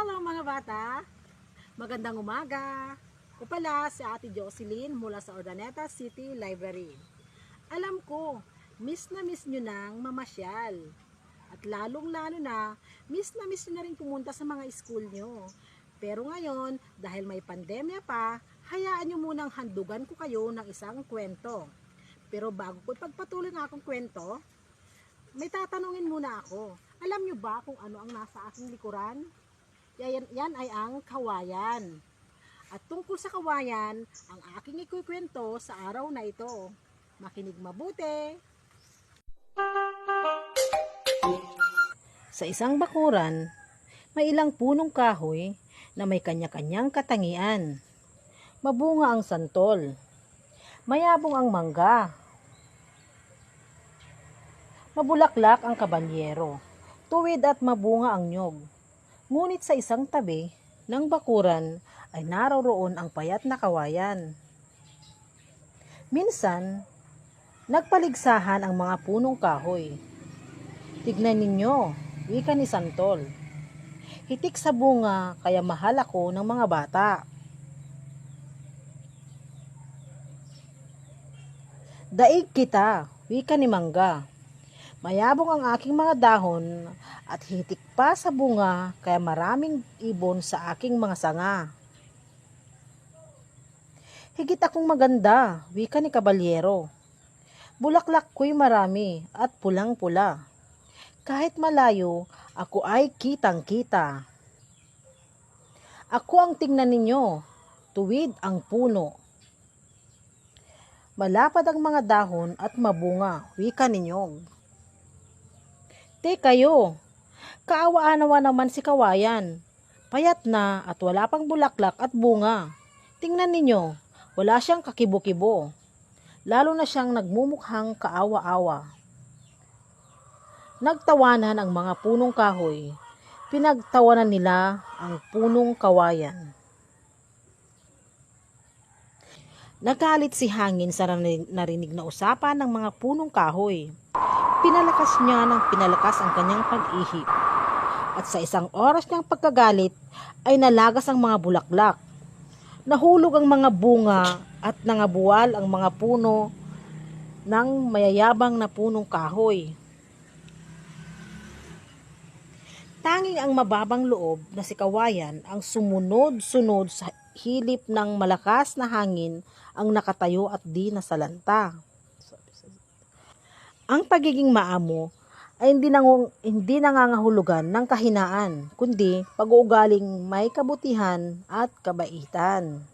Hello mga bata! Magandang umaga! Ko pala si Ate Jocelyn mula sa Ordaneta City Library. Alam ko, miss na miss nyo nang mamasyal. At lalong lalo na, miss na miss nyo na rin pumunta sa mga school nyo. Pero ngayon, dahil may pandemya pa, hayaan nyo munang handugan ko kayo ng isang kwento. Pero bago ko ipagpatuloy ng akong kwento, may tatanungin muna ako. Alam nyo ba kung ano ang nasa aking likuran? Yan, yan ay ang kawayan. At tungkol sa kawayan, ang aking ikukwento sa araw na ito. Makinig mabuti. Sa isang bakuran, may ilang punong kahoy na may kanya-kanyang katangian. Mabunga ang santol. Mayabong ang mangga. Mabulaklak ang kabanyero. Tuwid at mabunga ang nyog. Ngunit sa isang tabi ng bakuran ay naroroon ang payat na kawayan. Minsan, nagpaligsahan ang mga punong kahoy. Tignan ninyo, wika ni Santol. Hitik sa bunga kaya mahal ako ng mga bata. Daig kita, wika ni Mangga. Mayabong ang aking mga dahon at hitik pa sa bunga kaya maraming ibon sa aking mga sanga. Higit akong maganda, wika ni Kabalyero. Bulaklak ko'y marami at pulang-pula. Kahit malayo, ako ay kitang-kita. Ako ang tingnan ninyo, tuwid ang puno. Malapad ang mga dahon at mabunga, wika ninyong. Te kayo, kaawaan naman si kawayan. Payat na at wala pang bulaklak at bunga. Tingnan ninyo, wala siyang kakibo-kibo. Lalo na siyang nagmumukhang kaawa-awa. Nagtawanan ang mga punong kahoy. Pinagtawanan nila ang punong kawayan. Nagalit si Hangin sa narinig na usapan ng mga punong kahoy. Pinalakas niya ng pinalakas ang kanyang pag-ihip. At sa isang oras niyang pagkagalit ay nalagas ang mga bulaklak. Nahulog ang mga bunga at nangabuwal ang mga puno ng mayayabang na punong kahoy. Tanging ang mababang loob na si Kawayan ang sumunod-sunod sa hilip ng malakas na hangin ang nakatayo at di nasalanta. Ang pagiging maamo ay hindi, nangung, hindi nangangahulugan ng kahinaan, kundi pag-uugaling may kabutihan at kabaitan.